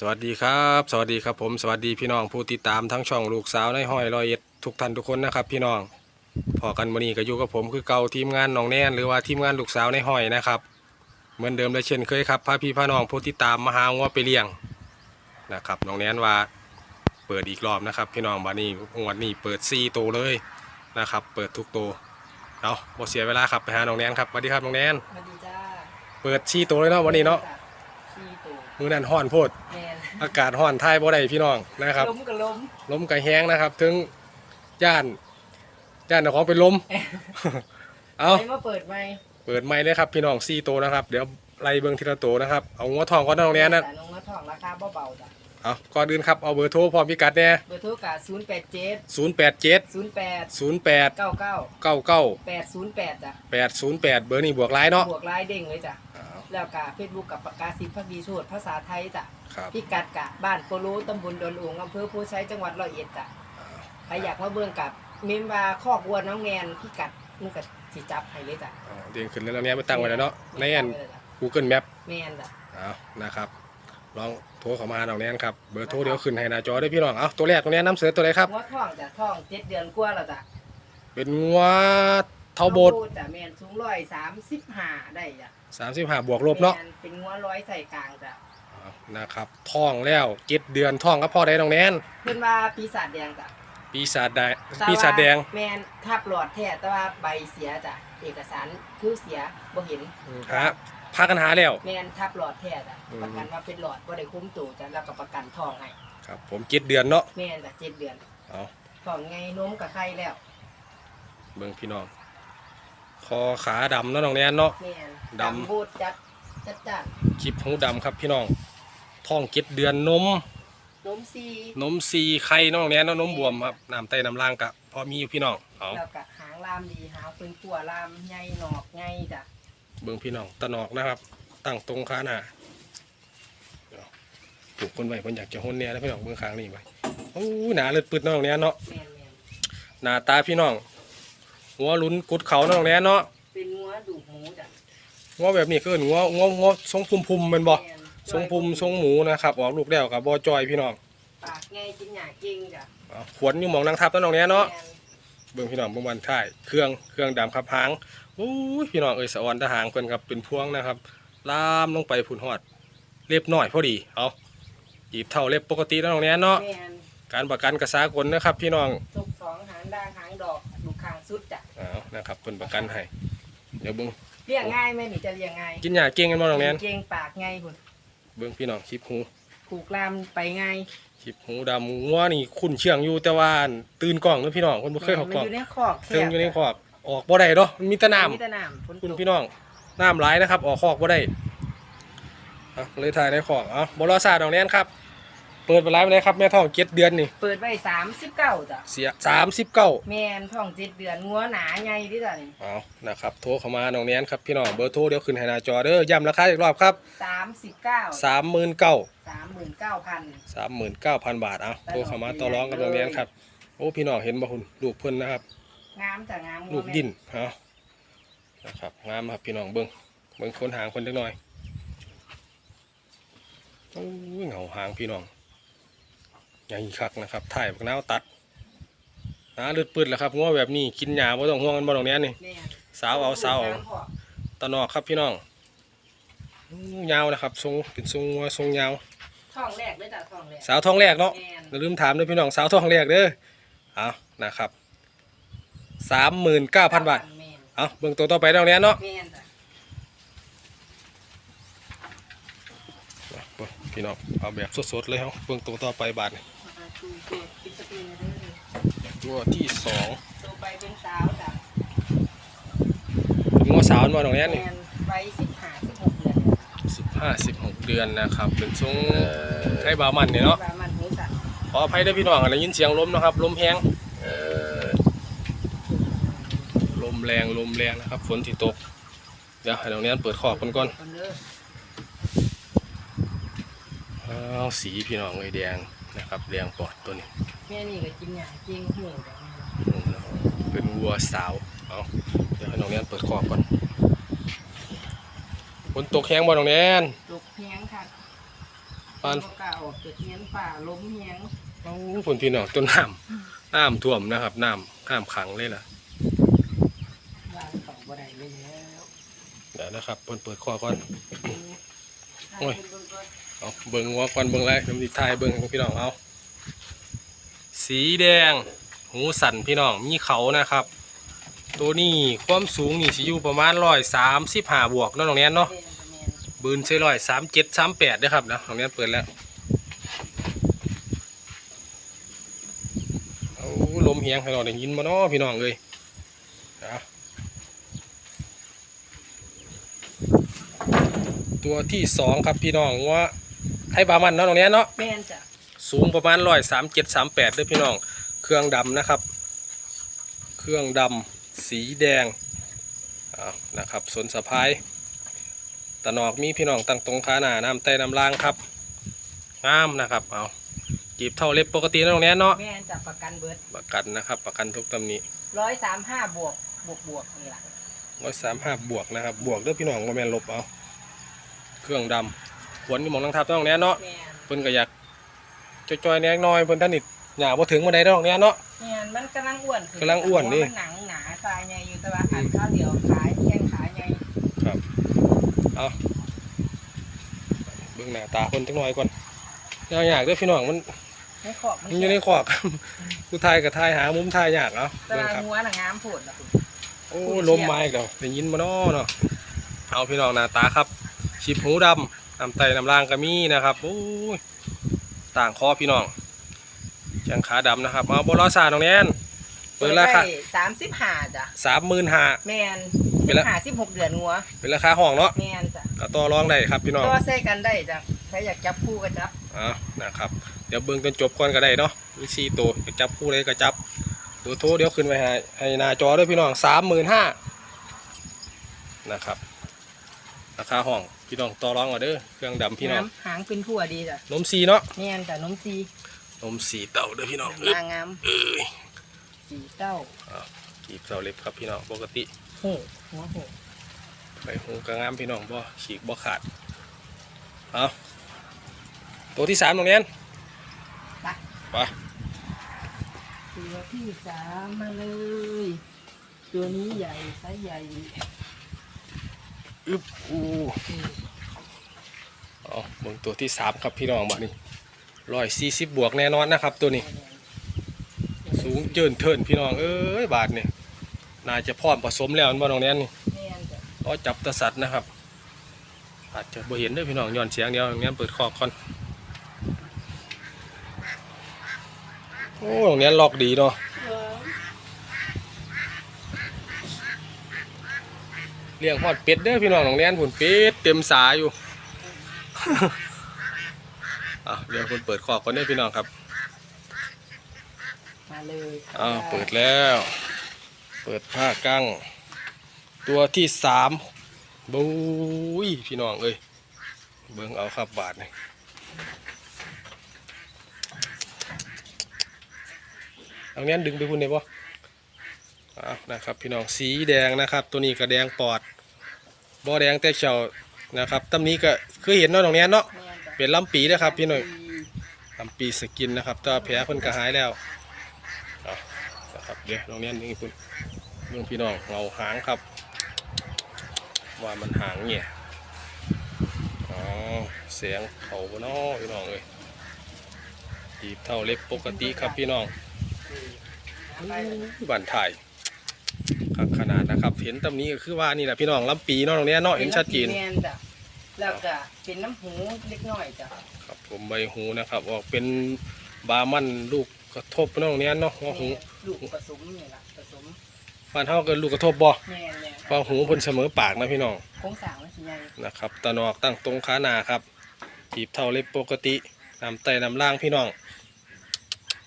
สวัสดีครับ สวัสดีครับผมสวัสดีพี่น้องผู้ติดตามทั้งช่องลูกสาวในห้อยรอยเอ็ดทุกท่านทุกคนนะครับ พี่น้องพอกันวันนี้ก็อยู่กับผมคือเก่าทีมงานน้องแนนหรือว่าทีมงานลูกสาวในห้อยนะครับเหมือนเดิมและเช่นเคยครับพาพี่พาน้องผู้ติดตามมาหางัวไปเลี้ยงนะครับน้องแนนว่าเปิดอีกรอบนะครับ พี่น้องวันนี้งวดนี้เปิดซีโตวเลยนะครับ เปิดทุกโตวเอาบ่เสียเวลาครับไปหาน้องแนนครับสวัสดีครับน้องแนนสวัสดีจ้าเปิดซีโตวเลยเนาะวันนี้เนาะสี่ตัว มือนั้นห้อนโพด แมนอากาศห้อนท้ายบ่ได้พี่น้องนะครับ ล้มกับล้มลมกระแห้งนะครับ ถึงย่านย่านของเป็นลม เอาใครมาเปิดไหมเปิดไม้เลยครับพี่น้องซี่โตวนะครับ เดี๋ยวไล่เบิ้งทีละโตวนะครับ เอางัวทองก้อนตรงนี้นะแต่ลงมาทองราคาเบาๆจ้ะเอาก่อนอื่นครับ เอาเบอร์โทรพร้อมพิกัดเนี่ยเบอร์โทรกาศูนย์แปดเจ็ดศูนย์แปดเจ็ดศูนย์แปดศูนย์แปดเก้าเก้าเก้าเก้าแปดศูนย์แปดจ้ะ แปดศูนย์แปดเบอร์นี่บวกไลน์เนาะ บวกลายเด้งเลยจ้ะเอา แล้วกาเฟซบุ๊กกับปากกาซิบพักดีโชดภาษาไทยจ้ะครับพิกัดกะบ้านโคโลตำบลดอนอุงอำเภอผู้ใช้จังหวัดร้อยเอ็ดจ้ะใครอยากมาเบิ่งกับเมมว่าคอกวัวน้องแนนพิกัดนุ่งกับสิจับให้เลยจ้ะเอาเด้งขึ้นแล้วเนี่ยไปตั้งไว้แล้วเนาะในอันตั้งไว้เลยจ้ะ Google Map แมนจ้ะเอานะครับ ลองโทรเข้ามาตรงนี้ครับ เบอร์โทรเดี๋ยวขึ้นให้หน้าจอด้วยพี่น้อง เอาตัวแรกตรงนี้น้ำเสือตัวไหนครับงวท้องจ้ะท้องเจ็ดเดือนกว่าแล้วจ้ะเป็นงัว เทาโบดจ้ะแมนสูงร้อยสามสิบห้าได้จ้ะสามสิบห้าบวกลบเนาะแม่เป็นงัวร้อยใส่กลางจ้ะเอานะครับท่องแล้วเจ็ดเดือนท่องก็พอได้ตรงแนนเพื่อนว่าปีศาจแดงจ้ะปีศาจแดงแต่ปีศาจแดงว่าแมนทับหลอดแท้แต่ว่าใบเสียจ้ะเอกสารคือเสียบ่เห็นหาพากันหาแล้ว แมนทับหลอดแท้จ้ะอืมประกันว่าเป็นหลอดบ่ได้คุ้มตัวจ้ะแล้วก็ประกันทองให้ครับผมเจ็ดเดือนเนาะแมนจ้ะเจ็ดเดือนเอาทองไงนมกับไข่แล้ว เบิ่งพี่น้อง คอขาดำเนาะน้องแนนเนาะ แมนดำ บูดจัดจัดจ้านคลิปหูดำครับพี่น้องท่องเจ็ดเดือนนม นมซีนมซีไข่เนาะน้องแนนเนาะนมบวมครับน้ำไตน้ำล่างกะพอมีอยู่พี่น้องเอาแล้วก็หางลามดีหางเป็นตัวลามใหญ่หนอกใหญ่จ้ะเบิ่งพี่น้องตะนอกนะครับ ตั้งตรงขาหน้าเดี๋ยวปลูกคนไว้คนอยากจะหุ่นเนี่ยแล้วพี่น้องเบิ่งข้างนี่ไปโอ้ยหนาเลือดปึดเนาะน้องแนนเนาะ แมนแมนหน้าตาพี่น้อง หัวลุ้นกุดเขาเนาะน้องแนนเนาะเป็นงัวดูกหมูจ้ะหัวแบบนี้ก็เอิ้นหัวหัวหัวทรงพุ่มพุ่มๆแมันบ่แม่นทรงพุ่มทรงหมูนะครับออกลูกแล้วกับบอจอยพี่น้องปากไงกินหยาเก่งจ้ะเอาขวนอยู่หมองนางทับเนาะน้องแนนเนาะ แม่นเบิ่งพี่น้องเบิ่งวันท้ายเครื่องเครื่องดำครับหางโอ้ยพี่น้องเอ้ยสะออนทหางเพิ่นครับเป็นพวงนะครับ ลามลงไปพุ่นฮอด เล็บน้อยพอดีเอาจีบเท่าเล็บปกติแล้วน้องแนนเนาะแม่นการประกันกระสากลนะครับ พี่น้อง ทุกสองหางด่างหางดอกดูคาง สุดจ้ะเอานะครับเพิ่นประกันให้เดี๋ยวเบิ่งเลี้ยงง่ายไหมนี่จะเลี้ยงง่ายกินหญ้าเก่งกันบ่น้องแนนเก่งปากไงพุ่นเบิ่งพี่น้องคลิปหูผูกลามไปง่ายคลิปหูดำงัวนี่คุ้นเชื่องอยู่แต่ว่าตื่นกล้องเด้อพี่น้องคนบ่เคยเข้ากล้องมันอยู่ในคอกแคเครื่องบอยู่ในคอกออกบ่ได้เนาะมันมีแต่น้ำ มีแต่น้ำฝนคุณตกพี่น้องน้ำไหลายนะครับ ออกคอกบ่ได้เอาเลยถ่ายในคอก เอาบรอซาดอกแนนครับ เปิดไปไลฟ์ไปเลยครับแม่ท้องเจ็ดเดือนนี่ เปิดไว้สามสิบเก้าจ้ะเสียสามสิบเก้าแม่นท้องเจ็ดเดือนงัวหนาไงดิจ้ะนี่เอานะครับโทรเข้ามาน้องแนนครับพี่น้องเบอร์โทรเดี๋ยวขึ้นให้หน้าจอเด้อย้ำราคาอีกรอบครับสามสิบเก้าสามหมื่นเก้าสามหมื่นเก้าพันสามหมื่นเก้าพันบาทเอาโทรเข้ามาต่อรองกับน้องแนนครับโอ้พี่น้องเห็นบ่คุณลูกเพิ่นนะครับงามจ้ะงามงัวลูกดินเอานะครับงามครับพี่น้องเบิ้งเบิ้งคนหางคนเล็กน้อยโอ้ยเหงาหางพี่น้อง ใหญ่คักนะครับถ่ายบักน้าวตัดน้าเลือดปืดแล้วครับง้อแบบนี้กินหญ้าบ่ต้องห่วงกันบ่ตรงนี้นี่แม่นสาวเอาสาวเอางมพอตะนอกครับพี่น้องอู้ยาวนะครับทรงเป็นทรงงัวทรงยาวท้องแรกเลยจ้ะท้องแรกสาวท้องแรกเนาะแม่นอย่าลืมถามด้วยพี่น้องสาวท้องแรกเด้อเอานะครับสามหมื่นเก้าพันบาทแม่นเอาเบิ่งตัวต่อไปตรงนี้เนาะแม่นจ้ะเบิ่งพี่น้องเอาแบบสดๆเลยครับเบิ่งตัวต่อไปบาทนี่มา ดูตัวปิดสกรีนเลยเด้อตัวที่สองตัวไปเป็นสาวจ้ะเป็นงัวสาวมาตรงนี้นี่แม่นไว้สิบห้าสิบหกเดือนสิบห้าสิบหกเดือนนะครับ เป็นทรงไทยบามันเนี่ยเนาะ ประมาณหูสัตว์ขออภัยด้วยพี่น้องได้ยินเสียงลมนะครับ ลมแห้งลมแรงลมแรงนะครับ ฝนที่ตก เดี๋ยวให้ตรงนี้เปิดขอบกันก่อน คนเด้อ อ้าวสีพี่น้องไอ้แดง นะครับแดงปอดตัวนี้แม่นี่ก็กินหยาเก่งหูจ้ะอืมเป็นวัวสาวเอาเดี๋ยวให้น้องแนนเปิดขอบก่อนฝนตกแห้งบ่น้องแนนลูกเพียงค่ะปานบ่กล้าออกจากเฮียนป่าล้มเฮียงโอ้ผลพี่น้องต้นน้ำน้ำท่วมนะครับน้ำน้ำขังเลยล่ะวางของบ่ได้เลยแล้วเดี๋ยวนะครับเปิดเปิดคอก่อนโอ้ย เอาเบิ่งหัวควันเบิ่งไรน้ำดิทายเบิ่งพี่น้องเอาสีแดง หูสันพี่น้องมีเขานะครับ ตัวนี้ความสูงนี่สิอยู่ประมาณร้อยสามสิบห้าบวกเนาะน้องแนนเนาะบืนใช่ร้อยสามเจ็ดสามแปดนะครับนะน้องแนนเปิดแล้วเอาลมเฮียงให้เราได้ยินมาเนาะพี่น้องเลยตัวที่สองครับพี่น้องว่า ยบามันเนาะน้องแนนเนาะแม่นจ้ะสูงประมาณร้อยสามเจ็ดสามแปดด้วยพี่น้อง เครื่องดำนะครับ เครื่องดำสีแดงอ้าวนะครับสนสะพายตะนอกมีพี่น้องตั้งตรงขาหน้าน้ำใต้น้ำล่างครับงามนะครับเอาจีบเท่าเล็บปกตินะตรงนี้เนาะแม่นจ้ะประกันเบิดประกันนะครับ ประกันทุกตำหนิ135บวกบวกบวกนี่ล่ะร้อยสามห้าบวกนะครับ บวกเด้วยพี่น้องว่าแม่นลบเอา เครื่องดำ ขวนที่หมองนังทับตรงนี้เนาะแม่นเพิ่นก็อยากจอยๆแหนกหน้อยเพิ่นท่านนี่อยากบ่ถึงมาได้ตรงนี้เนาะ แม่นมันกำลังอ้วนขึ้กำลังอ้วนนี่มัหนังหนาทรายใหญ่อยู่แต่ว่าอันข้าวเดียวขายแข้งขาใหญ่ครับเอาเบื้องหน้าตาคนจังหน่อยก่อนยากยากเด้วยพี่น้องมันไม่ขอบมันอยู่ในขอกกูทายกับทายหามุมทายยากเอาแต่เบิ่งว่าครับ หัวน่ะงามโผดล่ะคุณ โอ้ลมไม้แล้วได้ยินมาน้อเนาะเอาพี่น้องหน้าตาครับ ชิบหูดำ น้ำไตน้ำล่างก็มีนะครับโอ้ยต่างคอพี่น้องแข้งขาดำนะครับเอาบอลซาตรงนี้นเปิดราคาสามสิบห้าจ้ะสามหมื่นห้าแมนเป็สินบละห้าสิบหกเดือนงัวเป็นราคาห้องเนาะแมนจ้ะก็ต่อรองได้ครับพี่น้องก็ใส่กันได้จ้ะใครอยากจับคู่ก็จับอ่านะครับ เดี๋ยวเบิ่งจนจบก่อนก็ได้เนาะมีสี่ตัวจะจับคู่เลยก็จับตัวโทรเดี๋ยวขึ้นไปให้ให้หน้าจอด้วยพี่น้องสามหมื่นห้านะครับ ราคาห้อง พี่น้องต่อรองเอาเด้อเครื่องดำพี่น้องำหางเป็นทั่วดีจ้ะนมสีเนาะแมนจ้ะนมซีนมสีเต่าเด้อพี่น้องอึ๊บนางงามเอ้ยสีเต้าจีบเสาเล็บครับพี่น้องปกติโหหัวโหไปหูกระงามพี่น้องบ่ฉีกบ่ขาดเอาตัวที่สามตรงนี้ไปไปตัวที่สามมาเลย ตัวนี้ใหญ่ไซส์ใหญ่อึ๊บอู้เอาเบิ่ง ตัวที่สามครับพี่น้องบัดนี้ร้อยสี่สิบบวกแน่นอนนะครับ ตัวนี้ สูงเจินเทินพี่น้องเอ้ยบาทเนี่ยน่าจะพร้อมผสมแล้วมันบ่ตรงนี้นี่แมนจ้ะรอจับตะสัตว์นะครับ อาจจะบ่เห็นด้วยพี่น้องย้อนเสียงเดียวตรงนี้เปิดคอกก่อนโอ้ตรงนี้ล็อกดีเนาะเลี้ยงฮอดเป็ดเด้อพี่น้องตรงนี้ผุนเป็ดเต็มสาอยู่ อะเดี๋ยวคนเปิดคอกก่อนเด้อพี่น้องครับมาเลยอ้าวเปิดแล้ว เปิดผ้ากั้ง ตัวที่สามบุ้ยพี่น้องเอ้ยเบิ้งเอาครับบาทนี่เอาเนี้ยดึงไปพุ่นได้ปะอ้าวนะครับพี่น้องสีแดงนะครับ ตัวนี้ก็แดงปอดบ่แดงแต่เฉานะครับตำนี้ก็คือเห็นเนาะตรงนี้เนาะแมนจ้ะ เป็นลำปีนะครับพี่หน่อยลำปีสกินนะครับแต่ว่าแผลเพิ่นก็หายแล้วเอานะครับเดี๋ยวตรงนี้นี่คุณเรื่องพี่น้องเงาหางครับ ว่ามันหางเนี่ยอ๋อเสียงเขาบ่น้อพี่น้องเลยตีบเท่าเล็บปกติครับพี่น้องบันถ่ายขนาดนะครับ เห็นตำนี้ก็คือว่านี่แหละพี่น้องลำปีเนาะตรงนี้เนาะเห็นชัดเจน แมนจ้ะแล้วก็เป็นน้ำหูเล็กน้อยจ้ะครับผมใบหูนะครับ ออกเป็นบามันลูกกระทบเนาะตรงเนี้ยเนาะหัวหู ลูกผสมนี่ล่ะผสมบ้านเฮาก็ลูกกระทบบ่แม่นเนี่ยเพราะหูเพิ่นเสมอปากนะพี่น้อง โครงสร้างมันสิใหญ่นะครับตะนอกตั้งตรงขาหน้าครับจีบเท่าเล็บปกตินำไตนำล่างพี่น้อง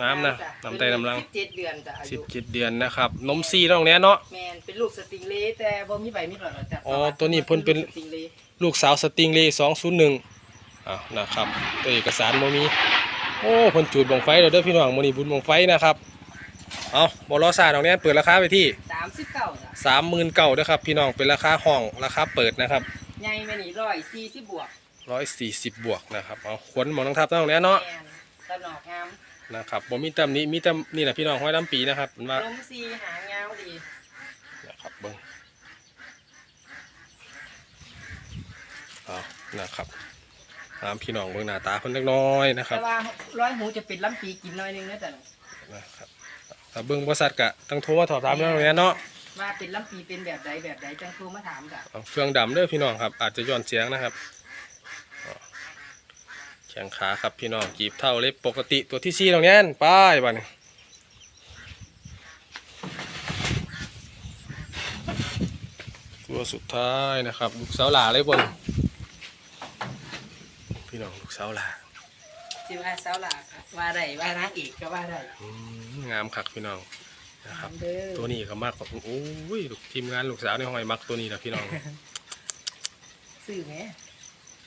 งามนะจ้นำไตนำล่างสิบเจ็ดเดือนจ้ะอาสิยุบเจ็ดเดือนนะครับนมซีตรงเนี้ยเนาะ แม่นเป็นลูกสติงเลย์แต่บ่มีใบมีหลอดหรอกจ้ะอ๋อตัวนี้เพิ่นเป็น ลูกสติงเลย์ ลูกสาวสติงเลสองศูนย์หนึ่งอ่านะครับตัวเอกสารโมมีโอ้เพิ่นจูดบงไฟเด้อเด้อพี่น้องมื้อนี้บุญบงไฟนะครับเอาบอลอซาตรงเนี้ยเปิดราคาไปที่สามสิบเก้าจ้ะสามหมื่นเก้านะครับพี่น้องเป็นราคาห้องราคาเปิดนะครับใหญ่แม่นี่ร้อยสี่สิบบวกร้อยสี่สิบบวกนะครับเอาขนหมองน้องทับน้องเนี้ยเนาะแมนตะหนอกงามนะครับบ่มีตำหนี้มีตำนี่แหละพี่น้องห้อยลำปีนะครับมันว่าลมซีหางยาวดี นะครับเบิ้งเอา นะครับตามพี่น้องเบิ้งหน้าตาคนเล็กน้อยนะครัแต่บว่าร้อยหูจะเป็นลำปีกินหน้อยนึงนะจ๊ะนะครับถ้าเบิ้งบริษัทกะต้องโทรมาสอบถามน้องเนี้ยเนาะว่าเป็นลำปีเป็นแบบใดแบบใดจังครูมาถามจ้ะเอาเครื่องดำเด้อพี่น้องครับ อาจจะย้อนเสียงนะครับเอาแข้งขาครับพี่น้องกีบเท่าเล็บปกติตัวที่สี่ตรงนี้นไป้ายบ้านี่ตัวสุดท้ายนะครับลูกสาวหลาเลยบน พี่น้องลูกสาวหลาสิว่าเสาหลักว่าได้ว่านางเอกก็ว่าได้อืมงามคักพี่น้องนะครับ เด้อตัวนี้ก็มากกว่าโอ้ยลูกทีมงานลูกสาวในห้อยมักตัวนี้นะพี่น้องซื้อไหม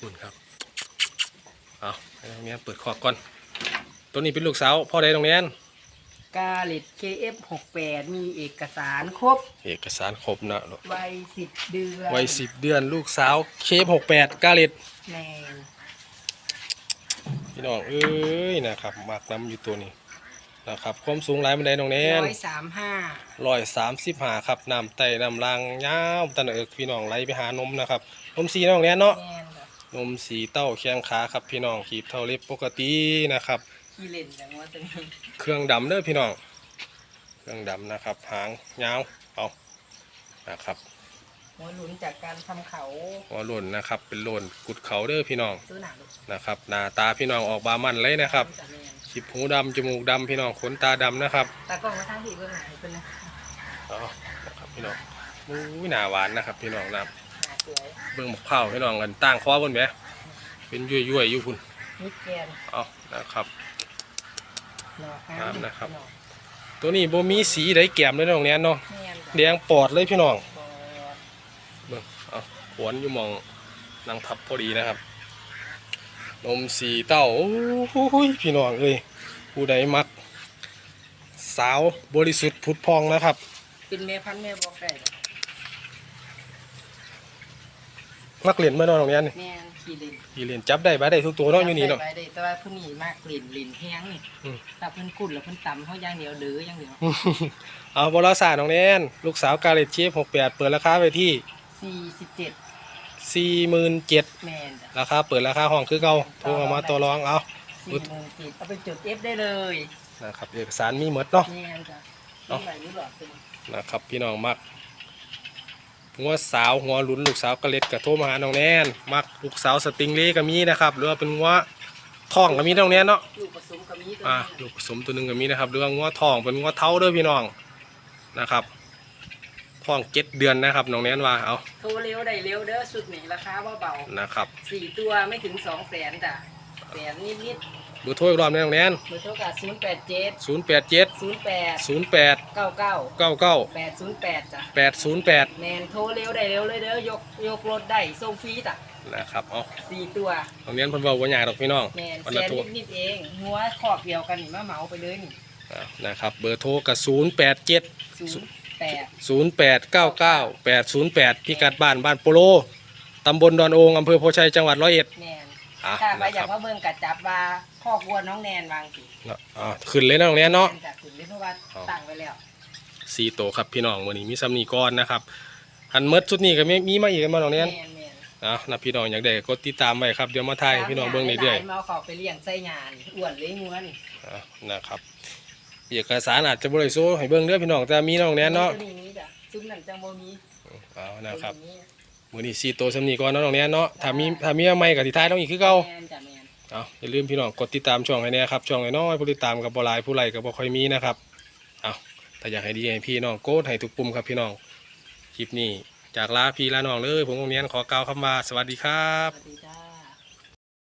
คุณครับเอาให้ตรงนี้เปิดคอกก่อน ตัวนี้เป็นลูกสาวพ่อใดตรงนี้นกาลิด KF68 มีเอกสารครบเอกสารครบนะลูกวัยสิบเดือนวัยสิบเดือนลูกสาวเคฟหกแปดกาเลตแมน พี่น้องเอ้ยนะครับมากน้ำอยู่ตัวนี้นะครับความสูงหลายบันไดตรงนี้ร้อยสามห้าร้อยสามสิบห้าครับน้ำไต่น้ำลางยาวตันเอิกพี่น้องไหลไปหานมนะครับนมสีน้องเนี้ยเนาะแมนจ้ะนมสีเต้าแข้งขาครับพี่น้องขีบเท่าเล็บปกตินะครับขี้เล่นจังว่าตัวนี้เครื่องดำเด้อพี่น้อง เครื่องดำนะครับหางยาวเอานะครับ หัวหลุนจากการทำเขาหัวหล่นนะครับ เป็นหล่นกุดเขาเด้อพี่น้องซื้อหนังลูกนะครับหน้าตาพี่น้องออกบามันเลยนะครับจ้ะแมนขีบหูดำจมูกดำพี่น้องขนตาดำนะครับตากล้องมาทางที่เบื้องหลังเป็นนะเอานะครับพี่น้องอุ้ยหน้าหวานนะครับพี่น้องนะครับหาสวยเบื้องหมกข้าวพี่น้องกันตั้งคอบนแหมเป็นยุ่ยยุ่ยๆอยู่พุ่นมิดแกนเอานะครับ หนอกงามนะครับหอกตัวนี้บ่มีสีใดแก้มเลยน้องเนี้ยเนาะแมนแดงปอดเลยพี่น้อง บอด เบิ่งเอา ขวนอยู่หมองนางทับพอดีนะครับ นมสีเต้าโอ้ยพี่น้องเอ้ยผู้ใดมัก สาวบริสุทธิ์ผุดพองนะครับเป็นแม่พันธุ์แม่บอกได้จ้ะมักเล่นเมื่อนอนตรงนี้นี่แมนขี้เล่นพี่เล่นจับได้บ่ได้ทุกตัวเนาะอยู่นี่เนาะ ไปได้แต่ว่าผู้นี้มากลิ่นลิ่นแห้งนี่อืมถ้าเพิ่นกุดแล้วเพิ่นตำเขาอย่างเดียวเดืออย่างเดียวเอาบอลสาน้องแนนลูกสาวกาเลตเชฟหกแปดเปิดราคาไปที่ สี่สิบเจ็ดสี่หมื่นเจ็ดแมนจ้ะราคาเปิดราคาห้องคือเก่าโทรเอามาตัวรองเอาสี่หมื่นจิตเอาไปจุดเอฟได้เลยนะครับเอกสารมีหมดเนาะ แมนจ้ะเอ้านี่ไหนนี่หลอดเป็นนะครับพี่น้องมักหัวสาวหัวหลุนลูกสาวกระเล็ดกับโทรมาหาน้องแนนมักลูกสาวสติงเล่ก็มีนะครับหรือว่าเป็นหัวทองก็มีน้องแนนเนาะ ลูกผสมกับมีตัวอ่านี้ลูกผสมตัวหนึ่งก็มีนะครับหรือว่าหัวทองเป็นหัวเท้าเด้อพี่น้องนะครับ ทองเจ็ดเดือนนะครับน้องแนนว่าเอาโทรเร็วได้เร็วเด้อสุดนี่ราคาเบานะครับๆสี่ตัวไม่ถึงสองแสนจ้ะแสนนิดเบอร์โทรอีกรอบหนึงน้องแนนๆเบอร์โทรกับศูนย์แปดเจ็ดศูนย์แปดเจ็ดศูนย์แปดศูนย์แปดเก้าเก้าเก้าเก้าแปดศูนย์แปดจ้ะแปดศูนย์แปดแมนโทรเร็วได้เร็วเลยเด้อยกยกรถได้ส่งฟรีจ้ะนะครับเอาสี่ตัวน้องแนนเพิ่นเว้าบ่ยากดอกพี่น้องแมนวันแสละนตัวนิดๆเองหัวขอบเดียวกันนี่มาเหมาไปเลยนี่อ่านะครับเบอร์โทรกับศูนย์แปดเจ็ดศูนย์แปดศูนย์แปดเก้าเก้าแปดศูนย์แปดพิกัดบ้านบ้านโปโลตำบลดอนโองอำเภอโพชัยจังหวัดร้อยเอ็ดแมนอะถ้าไปนะอคยารักบมาเบิ่งกัดจับว่าข้อกวัวน้องแนนวางสิอ่าขึ้นเลยนะตรงนี้เนาะแม่จากขุนเล่นเพราะว่าอ๋อ ตั้งไว้แล้ว สี่โตวครับพี่น้องวันนี้มีซัมนีก้อนนะครับหันเมดชุดนี้ก็มีมีมาอีกกันมาตรงนี้แมนแมนนะนะพี่น้องอยากได้ก็กดติดตามไว้ครับเดี๋ยวมาถ่ายให้พี่น้องเบิ่งเรื่อยๆมาเอาเขาไปเลี้ยงไส้งานอ้วนเลยงัวนี่ๆอะนะครับ เอกสารอาจจะบริสุทธิ์ให้เบิ่งเด้อพี่น้องแต่มีน้องแน่เนาะตัวนี้จ้ะซุ้มนั่นจังบ่มีเอานะครับตัวนี้มื้อนี้สี่โตวซัมนีก้อนเนาะน้องแน่เนาะถ้ามีถ้ามีอะไรใหม่ก็สิถ่ายต้องอีกคือเก่า แมนจ้ะแมนเอาอย่าลืมพี่น้องกดติดตามช่องให้แน่ครับ ช่องน้อยๆผู้ติดตามกับบหลายผู้ไลค์กับบ่ค่อยมีนะครับเอาถ้าอยากให้ดีให้พี่น้องโกดให้ทุกปุ่มครับพี่น้องคลิปนี้จากลาพี่ลาน้องเลยผมโรงเรียนขอกล่าวคำว่าสวัสดีครับสวัสดีจ้า